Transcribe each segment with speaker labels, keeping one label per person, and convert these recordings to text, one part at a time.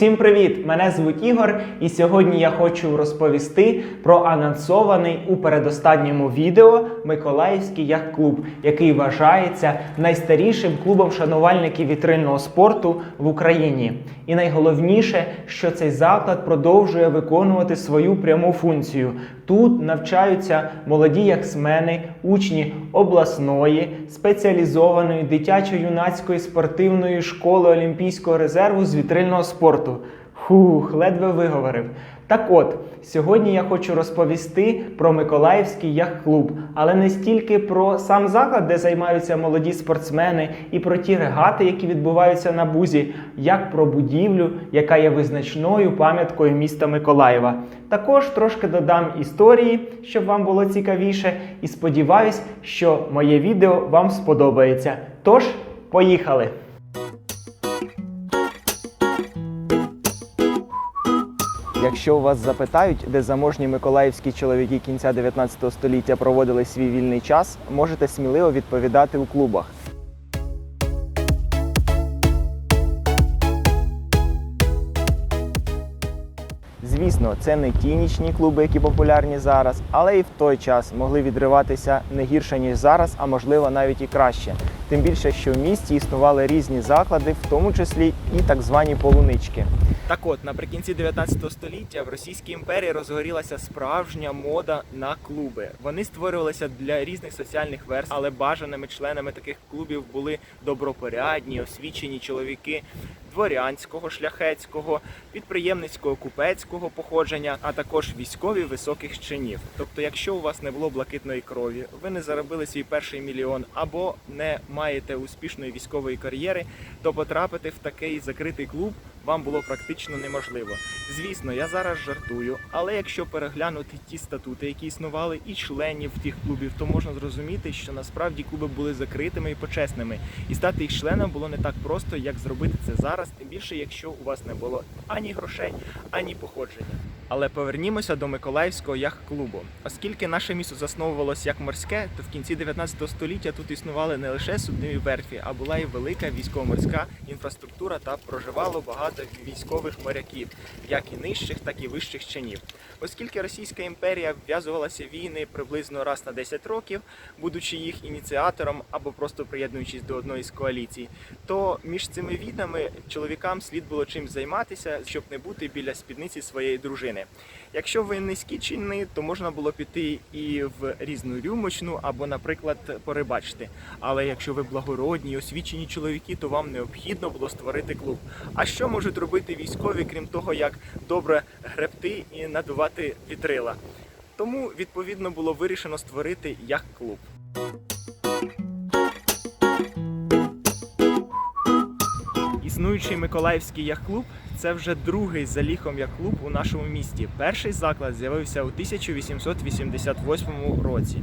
Speaker 1: Усім привіт! Мене звуть Ігор, і сьогодні я хочу розповісти про анонсований у передостанньому відео Миколаївський яхт-клуб, який вважається найстарішим клубом шанувальників вітрильного спорту в Україні. І найголовніше, що цей заклад продовжує виконувати свою пряму функцію. Тут навчаються молоді яхтсмени, учні обласної, спеціалізованої дитячо-юнацької спортивної школи Олімпійського резерву з вітрильного спорту. Фух, ледве виговорив. Так от, сьогодні я хочу розповісти про Миколаївський яхт-клуб, але не стільки про сам заклад, де займаються молоді спортсмени, і про ті регати, які відбуваються на бузі, як про будівлю, яка є визначною пам'яткою міста Миколаєва. Також трошки додам історії, щоб вам було цікавіше, і сподіваюсь, що моє відео вам сподобається. Тож, поїхали! Якщо у вас запитають, де заможні миколаївські чоловіки кінця 19 століття проводили свій вільний час, можете сміливо відповідати у клубах. Звісно, це не ті нічні клуби, які популярні зараз, але і в той час могли відриватися не гірше ніж зараз, а можливо навіть і краще. Тим більше, що в місті існували різні заклади, в тому числі і так звані полунички. Так от, наприкінці 19 століття в Російській імперії розгорілася справжня мода на клуби. Вони створювалися для різних соціальних верств, але бажаними членами таких клубів були добропорядні, освічені чоловіки дворянського, шляхетського, підприємницького, купецького походження, а також військові високих чинів. Тобто, якщо у вас не було блакитної крові, ви не заробили свій перший мільйон або не маєте успішної військової кар'єри, то потрапити в такий закритий клуб вам було практично неможливо. Звісно, я зараз жартую, але якщо переглянути ті статути, які існували, і членів тих клубів, то можна зрозуміти, що насправді клуби були закритими і почесними, і стати їх членом було не так просто, як зробити це зараз, тим більше, якщо у вас не було ані грошей, ані походження. Але повернімося до Миколаївського яхт-клубу. Оскільки наше місто засновувалось як морське, то в кінці 19 століття тут існували не лише суднові верфі, а була і велика військово-морська інфраструктура та проживало багато військових моряків, як і нижчих, так і вищих чинів. Оскільки Російська імперія вв'язувалася війни приблизно раз на 10 років, будучи їх ініціатором або просто приєднуючись до одної з коаліцій, то між цими війнами чоловікам слід було чим займатися, щоб не бути біля спідниці своєї дружини. Якщо ви низькі чини, то можна було піти і в різну рюмочну або, наприклад, порибачити. Але якщо ви благородні, освічені чоловіки, то вам необхідно було створити клуб. А що можуть робити військові, крім того, як добре гребти і надувати вітрила? Тому відповідно було вирішено створити яхт-клуб. Існуючий Миколаївський яхт-клуб це вже другий за ліхом яхт-клуб у нашому місті. Перший заклад з'явився у 1888 році.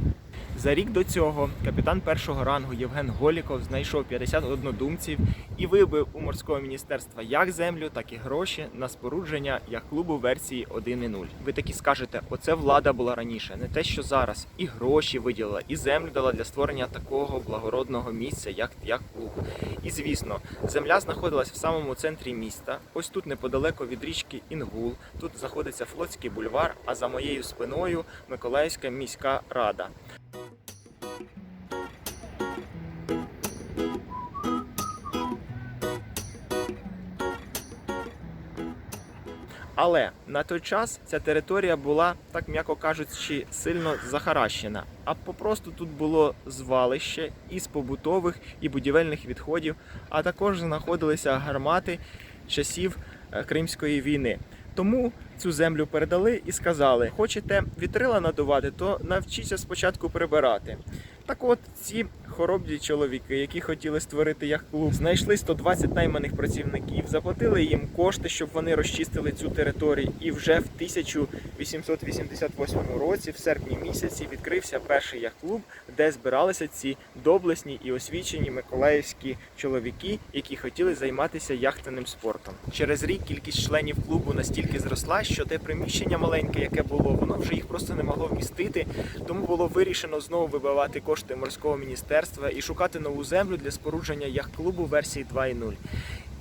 Speaker 1: За рік до цього капітан першого рангу Євген Голіков знайшов 50 однодумців і вибив у морського міністерства як землю, так і гроші на спорудження яхт-клубу версії 1.0. Ви такі скажете, оце влада була раніше, не те, що зараз. І гроші виділила, і землю дала для створення такого благородного місця, як яхт-клуб. І звісно, земля знаходилась в самому центрі міста. Ось тут неподалеко від річки Інгул. Тут знаходиться Флотський бульвар, а за моєю спиною Миколаївська міська рада. Але на той час ця територія була, так м'яко кажучи, сильно захаращена. А попросту тут було звалище із побутових і будівельних відходів, а також знаходилися гармати часів е, Кримської війни. Тому цю землю передали і сказали: хочете вітрила надувати, то навчіться спочатку прибирати. Так от ці хоробрі чоловіки, які хотіли створити яхт-клуб, знайшли 120 найманих працівників, заплатили їм кошти, щоб вони розчистили цю територію. І вже в 1888 році, в серпні місяці, відкрився перший яхт-клуб, де збиралися ці доблесні і освічені миколаївські чоловіки, які хотіли займатися яхтенним спортом. Через рік кількість членів клубу настільки зросла, що те приміщення маленьке, яке було, воно вже їх просто не могло вмістити. Тому було вирішено знову вибивати кошти морського міністерства і шукати нову землю для спорудження яхт-клубу версії 2.0.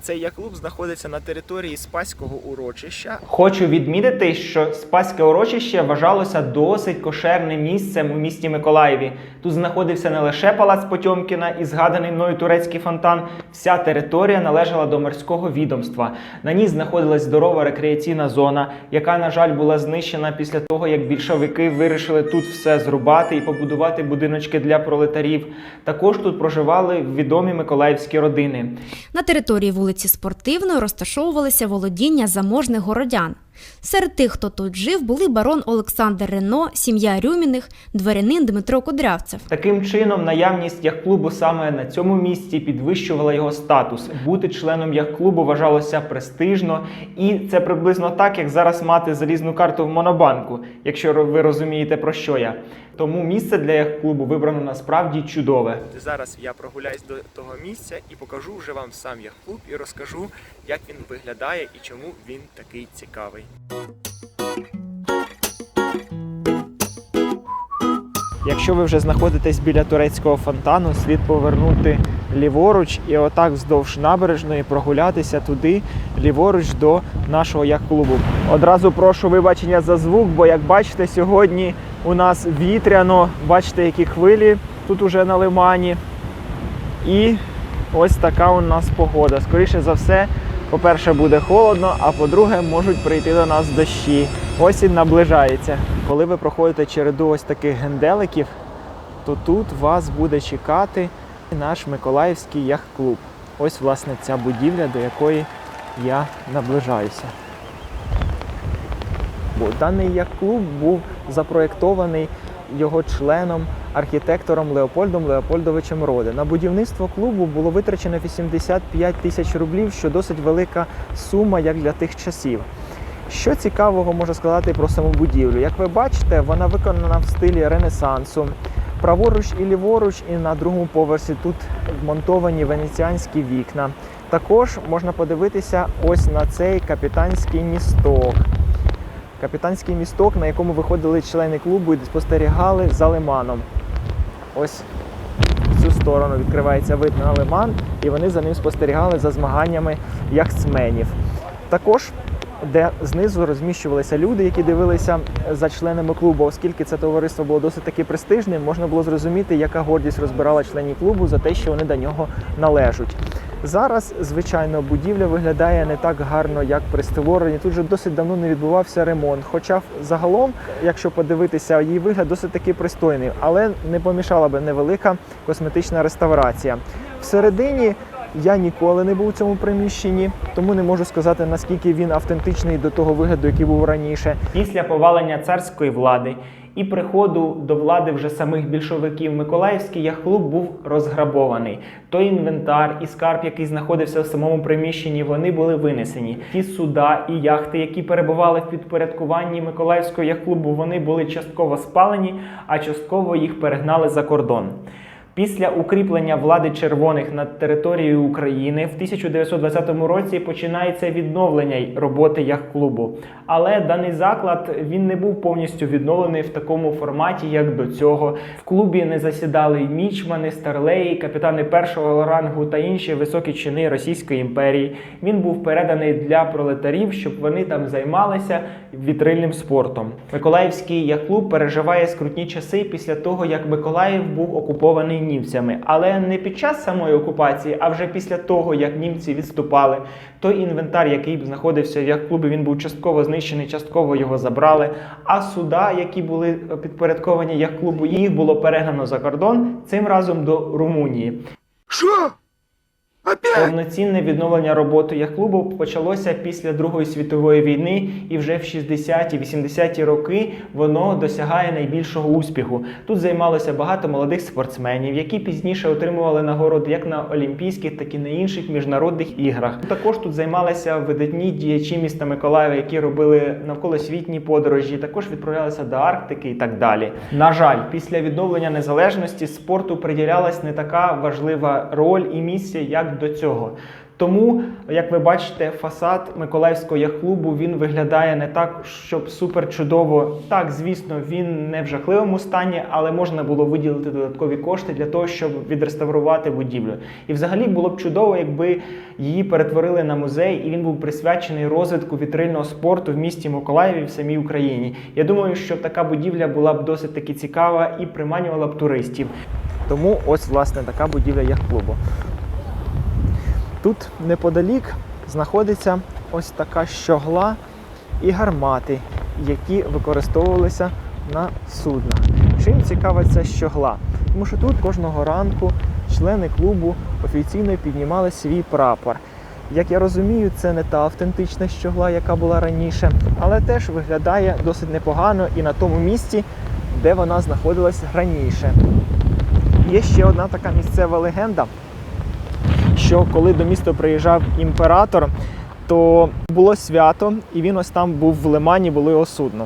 Speaker 1: Цей яхт-клуб знаходиться на території Спаського урочища.
Speaker 2: Хочу відмітити, що Спаське урочище вважалося досить кошерним місцем у місті Миколаєві. Тут знаходився не лише палац Потьомкіна і згаданий мною турецький фонтан. Вся територія належала до морського відомства. На ній знаходилась здорова рекреаційна зона, яка, на жаль, була знищена після того, як більшовики вирішили тут все зрубати і побудувати будиночки для пролетарів. Також тут проживали відомі миколаївські родини.
Speaker 3: На території вулиці Спортивної розташовувалися володіння заможних городян. Серед тих, хто тут жив, були барон Олександр Рено, сім'я Рюміних, дворянин Дмитро Кудрявцев.
Speaker 2: Таким чином, наявність яхт-клубу саме на цьому місці підвищувала його статус. Бути членом яхт-клубу вважалося престижно, і це приблизно так, як зараз мати залізну карту в монобанку, якщо ви розумієте про що я. Тому місце для яхт-клубу вибрано насправді чудове.
Speaker 1: Зараз я прогуляюсь до того місця і покажу вже вам сам яхт-клуб і розкажу, як він виглядає і чому він такий цікавий. Якщо ви вже знаходитесь біля турецького фонтану, слід повернути ліворуч і отак вздовж набережної прогулятися туди, ліворуч до нашого яхт-клубу. Одразу прошу вибачення за звук, бо як бачите, сьогодні у нас вітряно, бачите, які хвилі тут уже на лимані. І ось така у нас погода. Скоріше за все, по-перше, буде холодно, а по-друге, можуть прийти до нас дощі. Осінь наближається. Коли ви проходите череду ось таких генделиків, то тут вас буде чекати наш Миколаївський яхт-клуб. Ось, власне, ця будівля, до якої я наближаюся. Бо даний яхт-клуб був запроєктований його членом, архітектором Леопольдом Леопольдовичем Роде. На будівництво клубу було витрачено 85 тисяч рублів, що досить велика сума як для тих часів. Що цікавого можна сказати про саму будівлю? Як ви бачите, вона виконана в стилі Ренесансу. Праворуч і ліворуч, і на другому поверсі тут вмонтовані венеціанські вікна. Також можна подивитися ось на цей капітанський місток. Капітанський місток, на якому виходили члени клубу і спостерігали за лиманом. Ось в цю сторону відкривається вид на лиман, і вони за ним спостерігали за змаганнями яхтсменів. Також де знизу розміщувалися люди, які дивилися за членами клубу, оскільки це товариство було досить таки престижним, можна було зрозуміти, яка гордість розбирала членів клубу за те, що вони до нього належать. Зараз, звичайно, будівля виглядає не так гарно, як при створенні. Тут же досить давно не відбувався ремонт. Хоча загалом, якщо подивитися, її вигляд досить таки пристойний, але не помішала би невелика косметична реставрація. Всередині я ніколи не був у цьому приміщенні, тому не можу сказати, наскільки він автентичний до того вигляду, який був раніше.
Speaker 2: Після повалення царської влади і приходу до влади вже самих більшовиків Миколаївський яхт-клуб був розграбований. Той інвентар і скарб, який знаходився в самому приміщенні, вони були винесені. Ті суда і яхти, які перебували в підпорядкуванні Миколаївського яхт-клубу, вони були частково спалені, а частково їх перегнали за кордон. Після укріплення влади червоних над територією України в 1920 році починається відновлення роботи яхт-клубу. Але даний заклад він не був повністю відновлений в такому форматі, як до цього. В клубі не засідали мічмани, старлеї, капітани першого рангу та інші високі чини Російської імперії. Він був переданий для пролетарів, щоб вони там займалися вітрильним спортом. Миколаївський яхт-клуб переживає скрутні часи після того, як Миколаїв був окупований німцями, але не під час самої окупації, а вже після того, як німці відступали. Той інвентар, який знаходився в яхт-клубі, він був частково знищений, частково його забрали. А суда, які були підпорядковані як клубу, їх було перегнано за кордон цим разом до Румунії.
Speaker 4: Что?
Speaker 2: Повноцінне відновлення роботи яхт-клубу почалося після Другої світової війни, і вже в 60-80-ті роки воно досягає найбільшого успіху. Тут займалося багато молодих спортсменів, які пізніше отримували нагороди як на Олімпійських, так і на інших міжнародних іграх. Також тут займалися видатні діячі міста Миколаєва, які робили навколосвітні подорожі, також відправлялися до Арктики і так далі. На жаль, після відновлення незалежності спорту приділялась не така важлива роль і місія, як до цього. Тому, як ви бачите, фасад Миколаївського яхт-клубу він виглядає не так, щоб супер чудово. Так, звісно, він не в жахливому стані, але можна було виділити додаткові кошти для того, щоб відреставрувати будівлю. І взагалі було б чудово, якби її перетворили на музей, і він був присвячений розвитку вітрильного спорту в місті Миколаєві в самій Україні. Я думаю, що така будівля була б досить таки цікава і приманювала б туристів.
Speaker 1: Тому ось власне така будівля яхт-клубу. Тут неподалік знаходиться ось така щогла і гармати, які використовувалися на суднах. Чим цікава ця щогла? Тому що тут кожного ранку члени клубу офіційно піднімали свій прапор. Як я розумію, це не та автентична щогла, яка була раніше, але теж виглядає досить непогано і на тому місці, де вона знаходилась раніше. Є ще одна така місцева легенда, що коли до міста приїжджав імператор, то було свято, і він ось там був в лимані, було його судно.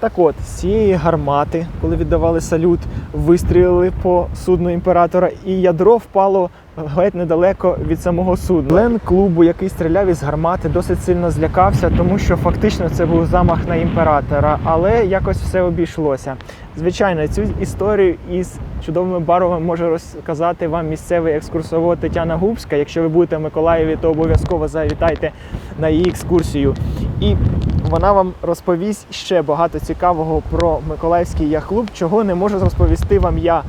Speaker 1: Так от, з цієї гармати, коли віддавали салют, вистрілили по судну імператора, і ядро впало геть недалеко від самого судна. Член клубу, який стріляв із гармати, досить сильно злякався, тому що фактично це був замах на імператора, але якось все обійшлося. Звичайно, цю історію із чудовими барвами може розказати вам місцевий екскурсовод Тетяна Губська. Якщо ви будете в Миколаєві, то обов'язково завітайте на її екскурсію. І вона вам розповість ще багато цікавого про Миколаївський яхт-клуб, чого не можу розповісти вам я.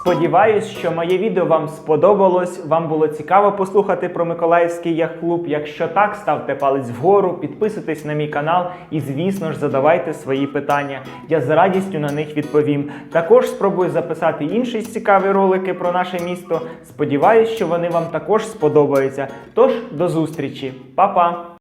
Speaker 2: Сподіваюсь, що моє відео вам сподобалось. Вам було цікаво послухати про Миколаївський яхт-клуб. Якщо так, ставте палець вгору, підписуйтесь на мій канал і, звісно ж, задавайте свої питання. Я з радістю на них відповім. Також спробую записати інші цікаві ролики про наше місто. Сподіваюсь, що вони вам також сподобаються. Тож до зустрічі, Па-па!